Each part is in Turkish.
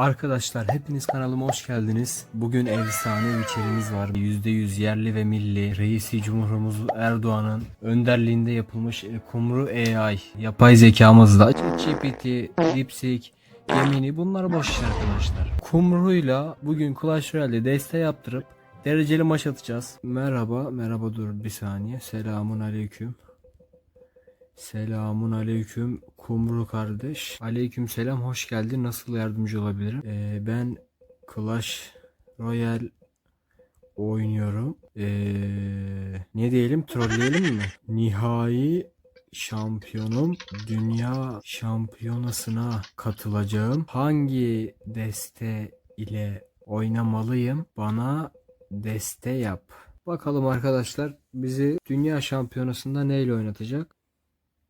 Arkadaşlar hepiniz kanalıma hoş geldiniz. Bugün efsane bir içeriğimiz var. %100 yerli ve milli reisi Cumhurumuz Erdoğan'ın önderliğinde yapılmış e, Kumru AI yapay zekamızda ChatGPT, DeepSeek, Gemini bunlar boş iş arkadaşlar. Kumru'yla bugün Clash Royale'de deste yaptırıp dereceli maç atacağız. Merhaba, merhaba dur bir saniye. Selamun aleyküm. Selamun aleyküm Kumru kardeş. Aleyküm selam hoş geldin. Nasıl yardımcı olabilirim? Ee, ben Clash Royale oynuyorum. Ee, ne diyelim? Trolleyelim mi? Nihai şampiyonum dünya şampiyonasına katılacağım. Hangi deste ile oynamalıyım? Bana deste yap. Bakalım arkadaşlar bizi dünya şampiyonasında neyle oynatacak?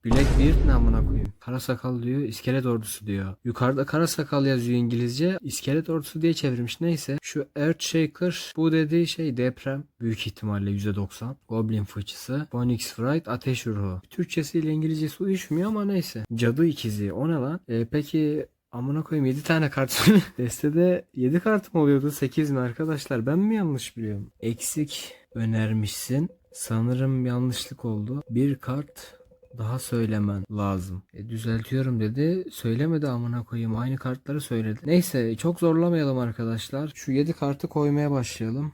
Blackbeard ne amına koyayım? Kara sakal diyor, iskelet ordusu diyor. Yukarıda kara sakal yazıyor İngilizce. İskelet ordusu diye çevirmiş. Neyse. Şu Earthshaker bu dediği şey deprem. Büyük ihtimalle %90. Goblin fıçısı. Phoenix Fright ateş ruhu. Türkçesiyle İngilizcesi uyuşmuyor ama neyse. Cadı ikizi. O ne lan? E, peki Amına koyayım 7 tane kart. Destede 7 kart mı oluyordu? 8 mi arkadaşlar? Ben mi yanlış biliyorum? Eksik önermişsin. Sanırım yanlışlık oldu. Bir kart daha söylemen lazım. E, düzeltiyorum dedi. Söylemedi amına koyayım. Aynı kartları söyledi. Neyse çok zorlamayalım arkadaşlar. Şu 7 kartı koymaya başlayalım.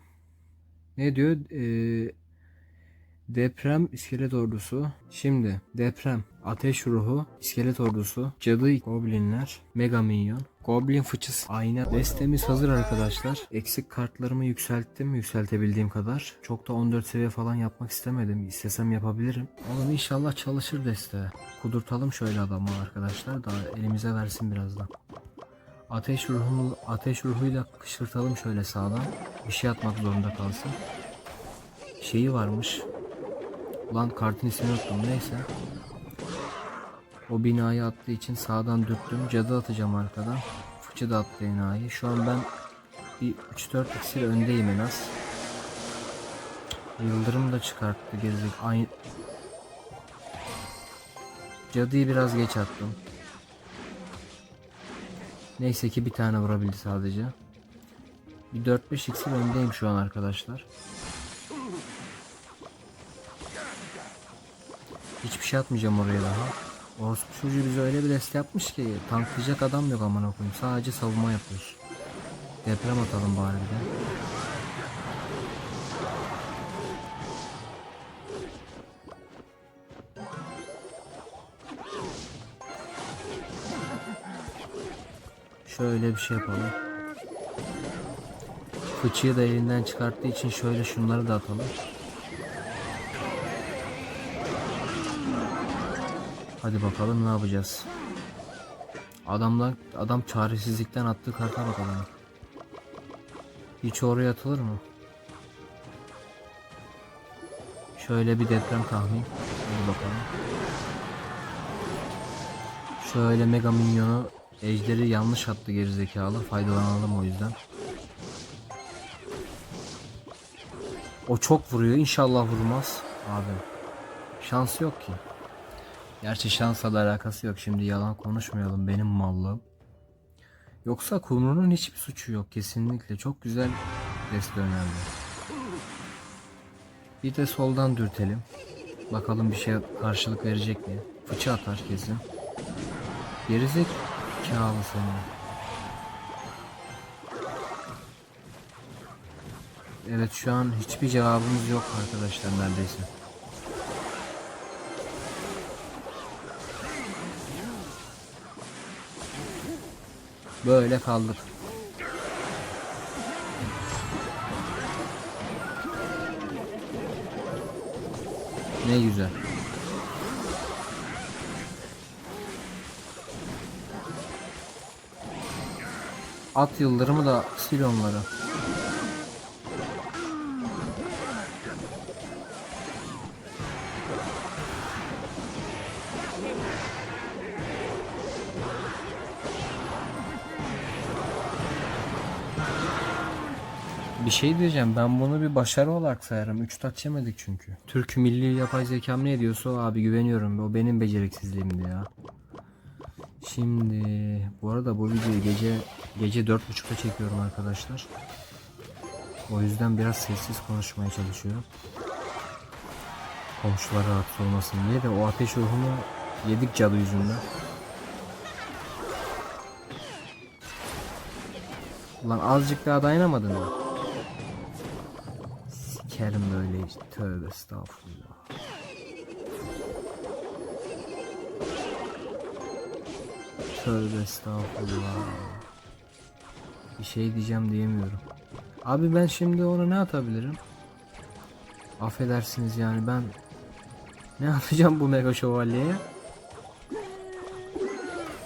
Ne diyor? Ee, deprem iskelet ordusu. Şimdi deprem, ateş ruhu, iskelet ordusu, cadı goblinler, mega minyon, goblin fıçısı, ayna. Destemiz hazır arkadaşlar. Eksik kartlarımı yükselttim yükseltebildiğim kadar. Çok da 14 seviye falan yapmak istemedim. İstesem yapabilirim. Oğlum inşallah çalışır deste. Kudurtalım şöyle adamı arkadaşlar. Daha elimize versin birazdan. Ateş ruhunu ateş ruhuyla kışırtalım şöyle sağdan. Bir şey atmak zorunda kalsın. Şeyi varmış. Ulan kartın ismini unuttum neyse. O binayı attığı için sağdan dürttüm. Cadı atacağım arkadan. Fıçı da attı enayi. Şu an ben bir 3-4 iksir öndeyim en az. Yıldırım da çıkarttı gerizek. Aynı... Cadıyı biraz geç attım. Neyse ki bir tane vurabildi sadece. Bir 4-5 iksir öndeyim şu an arkadaşlar. Hiçbir şey atmayacağım oraya daha. Orospu çocuğu bize öyle bir deste yapmış ki tanklayacak adam yok amına koyayım. Sadece savunma yapıyoruz. Deprem atalım bari bir de. Şöyle bir şey yapalım. Fıçıyı da elinden çıkarttığı için şöyle şunları da atalım. Hadi bakalım ne yapacağız. Adamlar adam çaresizlikten attığı karta bakalım. Hiç oraya atılır mı? Şöyle bir deprem tahmin. Hadi bakalım. Şöyle mega minyonu ejderi yanlış attı gerizekalı. Faydalanalım o yüzden. O çok vuruyor. İnşallah vurmaz. Abi. Şans yok ki. Gerçi şansla da alakası yok. Şimdi yalan konuşmayalım. Benim mallığım. Yoksa Kumru'nun hiçbir suçu yok. Kesinlikle. Çok güzel deste önerdi. Bir de soldan dürtelim. Bakalım bir şey karşılık verecek mi? Fıçı atar kesin. Gerizek kağılı seni. Evet şu an hiçbir cevabımız yok arkadaşlar neredeyse. Böyle kaldık. Ne güzel. At yıldırımı da sil onları. Bir şey diyeceğim ben bunu bir başarı olarak sayarım. 3 taç yemedik çünkü. Türk milli yapay zekam ne diyorsa abi güveniyorum. O benim beceriksizliğimdi ya. Şimdi bu arada bu videoyu gece gece 4.30'da çekiyorum arkadaşlar. O yüzden biraz sessiz konuşmaya çalışıyorum. Komşular rahatsız olmasın diye de o ateş ruhunu yedik cadı yüzünden. Ulan azıcık daha dayanamadın mı? Sikerim böyle işte. Tövbe estağfurullah. Tövbe estağfurullah. Bir şey diyeceğim diyemiyorum. Abi ben şimdi ona ne atabilirim? Affedersiniz yani ben ne atacağım bu mega şövalyeye?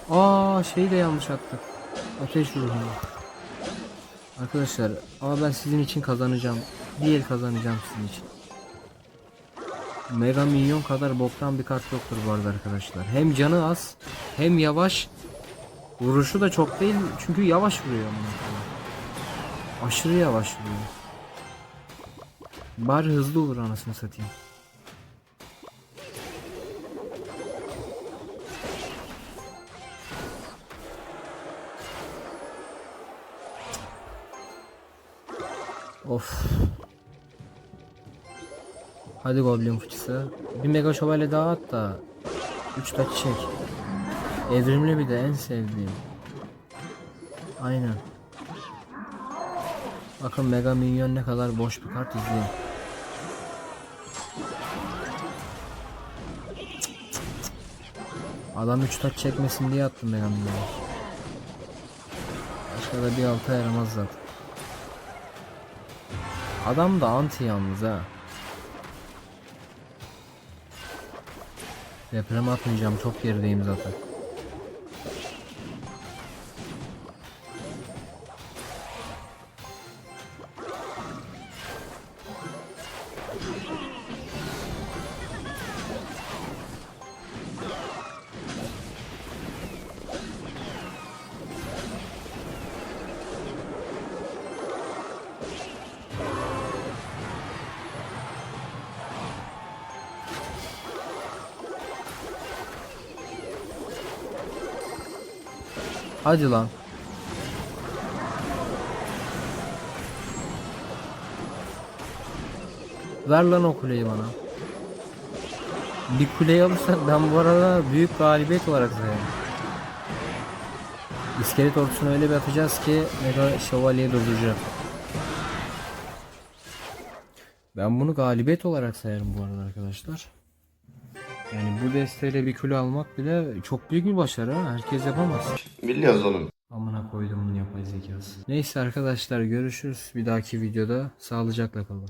Aa şeyi de yanlış attık. Ateş ruhunu. Arkadaşlar ama ben sizin için kazanacağım. Bir el kazanacağım sizin için. Mega milyon kadar boktan bir kart yoktur bu arada arkadaşlar. Hem canı az hem yavaş. Vuruşu da çok değil çünkü yavaş vuruyor. Aşırı yavaş vuruyor. Bari hızlı vur anasını satayım. Of. Hadi Goblin fıçısı. Bir mega şövalye daha at da 3 taç çek. Evrimli bir de en sevdiğim. Aynen. Bakın Mega Minyon ne kadar boş bir kart izleyin. Adam 3 taç çekmesin diye attım Mega Minyon'u. Başka da bir alta yaramaz zaten. Adam da anti yalnız ha. Deprem atmayacağım çok gerideyim zaten. Hadi lan. Ver lan o kuleyi bana. Bir kuleyi alırsak ben bu arada büyük galibiyet olarak sayarım. İskelet ordusunu öyle bir atacağız ki Mega Şövalye'yi durduracak. Ben bunu galibiyet olarak sayarım bu arada arkadaşlar. Yani bu desteğiyle bir kule almak bile çok büyük bir başarı. Herkes yapamaz. Biliyoruz oğlum. Amına koydum bunu yapay zekası. Neyse arkadaşlar görüşürüz bir dahaki videoda. Sağlıcakla kalın.